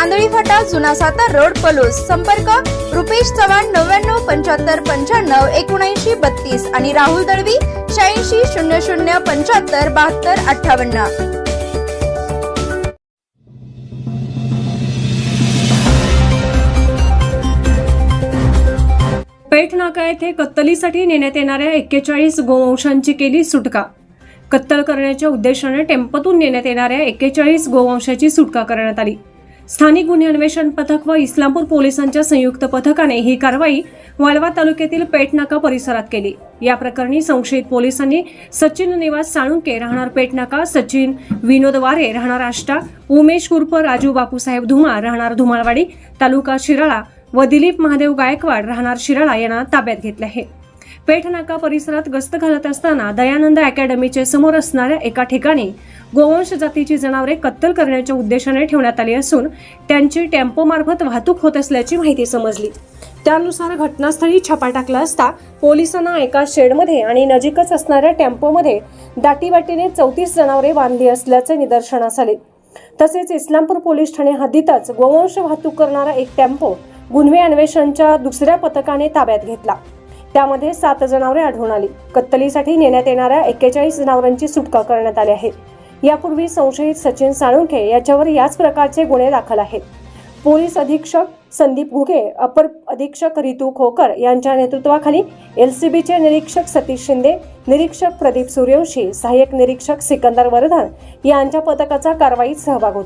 Andhali Phata जुना Satara road Palus. संपर्क रुपेश चव्हाण नव्याण्णव पंच्याहत्तर पंच्याण्णव एकोणऐंशी बत्तीस आणि राहुल दळवी शहाऐंशी शून्य शून्य पंच्याहत्तर बहात्तर अठ्ठावन्न. पेठ नाका येथे कत्तलीसाठी नेण्यात येणाऱ्या एक्केचाळीस गोवंशांची केली सुटका. कत्तल करण्याच्या उद्देशाने टेम्पोतून नेण्यात येणाऱ्या एक्केचाळीस गोवंशाची सुटका करण्यात आली. स्थानिक गुन्हे अन्वेषण पथक व इस्लामपूर पोलिसांच्या संयुक्त पथकाने ही कारवाई वाळवा तालुक्यातील पेठनाका परिसरात केली. या प्रकरणी संशयित पोलिसांनी सचिन निवास साळुंके राहणार पेठनाका सचिन विनोद वारे राहणार आष्टा उमेश उर्फ राजू बापूसाहेब धुमाळ राहणार धुमाळवाडी तालुका शिराळा व दिलीप महादेव गायकवाड राहणार शिराळा यांना ताब्यात घेतले आहे. पेठनाका परिसरात गस्त घालत असताना दयानंद अकॅडमीचे समोर असणाऱ्या एका ठिकाणी गोवंश जातीची जनावरे कत्तल करण्याच्या उद्देशाने ठेवण्यात आली असून त्यांची टेम्पोमार्फत वाहतूक होत असल्याची माहिती समजली. त्यानुसार घटनास्थळी छापा टाकला असता पोलिसांना एका शेडमध्ये आणि नजीकच असणाऱ्या टेम्पोमध्ये दाटीवाटीने चौतीस जनावरे बांधली असल्याचे निदर्शनास आले. तसेच इस्लामपूर पोलीस ठाणे हद्दीतच गोवंश वाहतूक करणारा एक टेम्पो गुन्हे अन्वेषणच्या दुसऱ्या पथकाने ताब्यात घेतला. त्यामध्ये सात जनावरे आढळून आली. कत्तलीसाठी नेण्यात येणाऱ्या एक्केचाळीस जनावरांची सुटका करण्यात आली आहे. यापूर्वी संशयित सचिन साळुंखे याच्यावर याच प्रकारचे गुन्हे दाखल आहेत. पोलीस अधीक्षक संदीप घुगे अपर अधीक्षक रितू खोकर यांच्या नेतृत्वाखाली एल सी बीचे निरीक्षक सतीश शिंदे निरीक्षक प्रदीप सूर्यवंशी सहाय्यक निरीक्षक सिकंदर वर्धन यांच्या पथकाचा कारवाईत सहभाग होता.